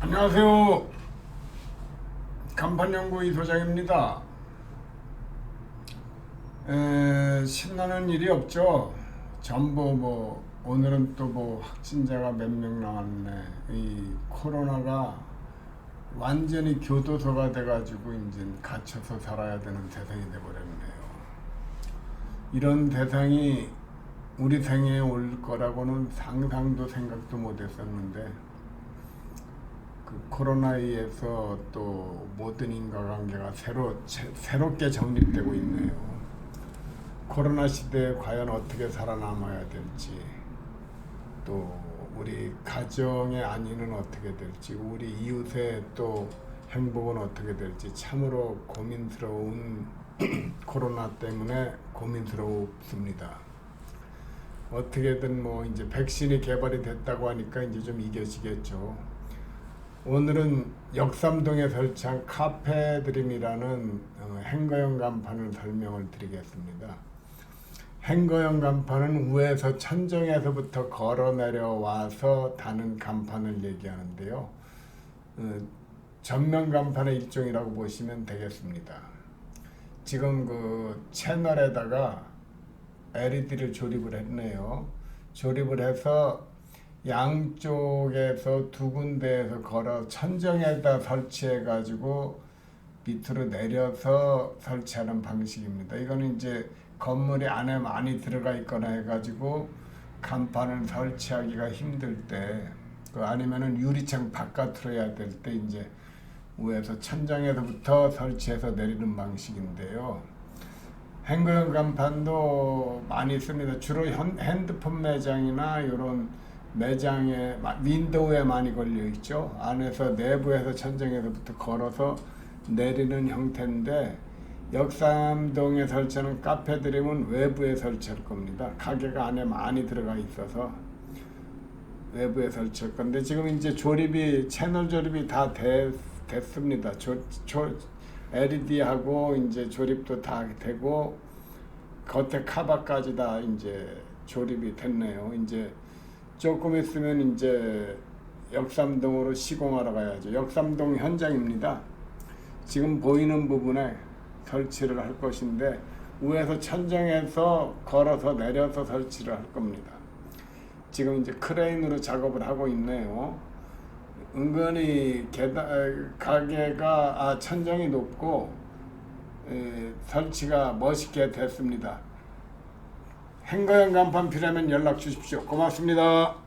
안녕하세요. 간판연구 이소장입니다. 에, 신나는 일이 없죠. 전부 뭐 오늘은 또 뭐 확진자가 몇 명 나왔네. 이 코로나가 완전히 교도소가 돼가지고 이제 갇혀서 살아야 되는 세상이 돼버렸네. 이런 세상이 우리 생에 올 거라고는 상상도 생각도 못 했었는데 그 코로나에 의해서 또 모든 인과관계가 새로 새- 새롭게 정립되고 있네요. 코로나 시대에 과연 어떻게 살아남아야 될지 또 우리 가정의 안위는 어떻게 될지 우리 이웃의 또 행복은 어떻게 될지 참으로 고민스러운 코로나 때문에 고민스럽습니다. 어떻게든 뭐 이제 백신이 개발이 됐다고 하니까 이제 좀 이겨지겠죠. 오늘은 역삼동에 설치한 카페드림이라는 어, 행거형 간판을 설명을 드리겠습니다. 행거형 간판은 위에서 천정에서부터 걸어 내려와서 다는 간판을 얘기하는데요. 어, 전면 간판의 일종이라고 보시면 되겠습니다. 지금 그 채널에다가 LED를 조립을 했네요. 조립을 해서 양쪽에서 두 군데에서 걸어 천정에다 설치해 가지고 밑으로 내려서 설치하는 방식입니다. 이거는 이제 건물이 안에 많이 들어가 있거나 해가지고 간판을 설치하기가 힘들 때, 그 아니면은 유리창 바깥으로 해야 될 때 이제 위에서 천장에서부터 설치해서 내리는 방식인데요. 행거형 간판도 많이 씁니다. 주로 현, 핸드폰 매장이나 이런 매장에 마- 윈도우에 많이 걸려 있죠. 안에서 내부에서 천장에서부터 걸어서 내리는 형태인데 역삼동에 설치하는 카페드림은 외부에 설치할 겁니다. 가게가 안에 많이 들어가 있어서 외부에 설치할 건데 지금 이제 조립이 채널 조립이 다 돼, 됐습니다. 조, 조, LED하고 이제 조립도 다 되고 겉에 카바까지 다 이제 조립이 됐네요. 이제 조금 있으면 이제 역삼동으로 시공하러 가야죠. 역삼동 현장입니다. 지금 보이는 부분에 설치를 할 것인데 위에서 천정에서 걸어서 내려서 설치를 할 겁니다. 지금 이제 크레인으로 작업을 하고 있네요. 은근히 계단 가게가 아, 천정이 높고 에, 설치가 멋있게 됐습니다. 행거형 간판 필요하면 연락 주십시오. 고맙습니다.